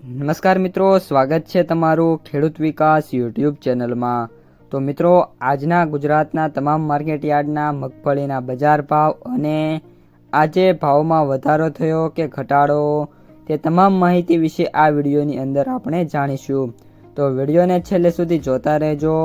નમસ્કાર મિત્રો, સ્વાગત છે તમારું ખેડૂત વિકાસ યુટ્યુબ ચેનલમાં. તો મિત્રો, આજના ગુજરાતના તમામ માર્કેટ યાર્ડના મગફળીના બજાર ભાવ અને આજે ભાવમાં વધારો થયો કે ઘટાડો તે તમામ માહિતી વિશે આ વિડીયોની અંદર આપણે જાણીશું. તો વિડીયોને છેલ્લે સુધી જોતા રહેજો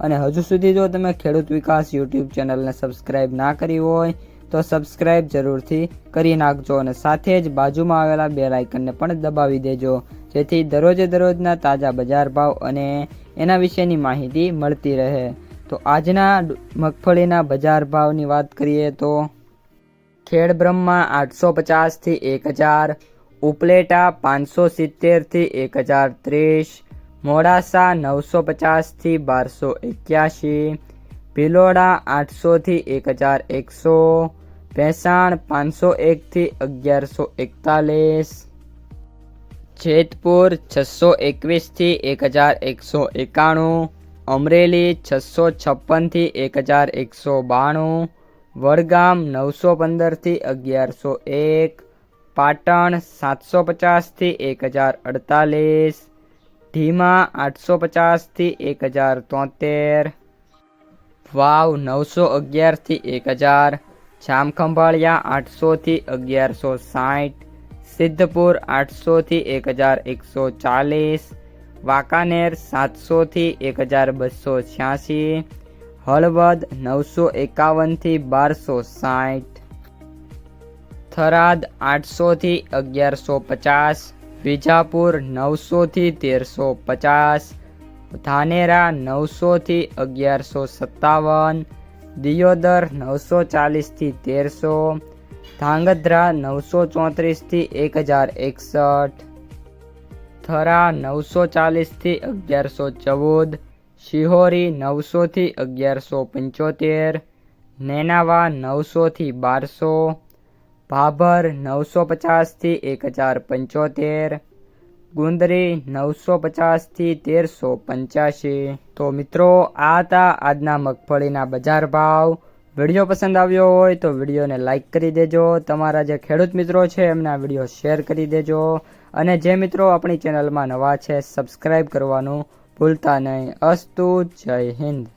અને હજુ સુધી જો તમે ખેડૂત વિકાસ યુટ્યુબ ચેનલને સબસ્ક્રાઈબ ના કરી હોય તો સબસ્ક્રાઇબ જરૂરથી કરી નાખજો અને સાથે જ બાજુમાં આવેલા બે લાઇકનને પણ દબાવી દેજો. જેથી દરરોજે દરરોજના તાજા બજાર ભાવ અને એના વિશેની માહિતી મળતી રહે. તો આજના મગફળીના બજાર ભાવની વાત કરીએ તો ખેડ બ્રહ્મા આઠસો પચાસથી એક હજાર, ઉપલેટા પાંચસો સિત્તેરથી એક હજાર ત્રીસ, મોડાસા નવસો પચાસથી બારસો એક્યાસી ભિલોડા આઠસોથી એક હજાર એકસો, ભેસાણ પાંચસો એકથી અગિયારસો એકતાલીસ, જેતપુર છસો એકવીસથી એક હજાર એકસો એકાણું, અમરેલી છસો છપ્પનથી એક હજાર એકસો બાણું, વડગામ નવસો પંદરથી અગિયારસો એક, પાટણ સાતસો પચાસથી એક હજાર અડતાલીસ ઢીમા આઠસો પચાસથી એક હજાર તોતેર વાવ નવસો અગિયારથી એક હજાર, જામખંભાળિયા આઠસોથી અગિયારસો સાઠ, સિદ્ધપુર આઠસોથી એક હજાર એકસો ચાલીસ, વાંકાનેર સાતસોથી એક હજાર બસો છ્યાસી, હળવદ નવસો એકાવનથી બારસો સાઠ, થરાદ આઠસોથી અગિયારસો પચાસ, વિજાપુર નવસોથી તેરસો પચાસ ધાનેરા નવસોથી અગિયારસો સત્તાવન, દિયોદર નવસો ચાલીસથી તેરસો, ધાંગધ્રા નવસો ચોત્રીસથી એક હજાર એકસઠ, થરા નવસો ચાલીસથી અગિયારસો ચૌદ, શિહોરી નવસોથી અગિયારસો પંચોતેર, નેનાવા નવસોથી બારસો, ભાભર નવસો પચાસથી એક હજાર પંચોતેર ગુંદરી નવસો પચાસથી તેરસો પંચ્યાસી તો મિત્રો, આ હતા આજના મગફળીના બજાર ભાવ. વીડિયો પસંદ આવ્યો હોય તો વિડીયોને લાઇક કરી દેજો. તમારા જે ખેડૂત મિત્રો છે, એમના વીડિયો શેર કરી દેજો. અને જે મિત્રો આપણી ચેનલમાં નવા છે સબસ્ક્રાઈબ કરવાનું ભૂલતા નહીં. અસ્તુ, જય હિન્દ.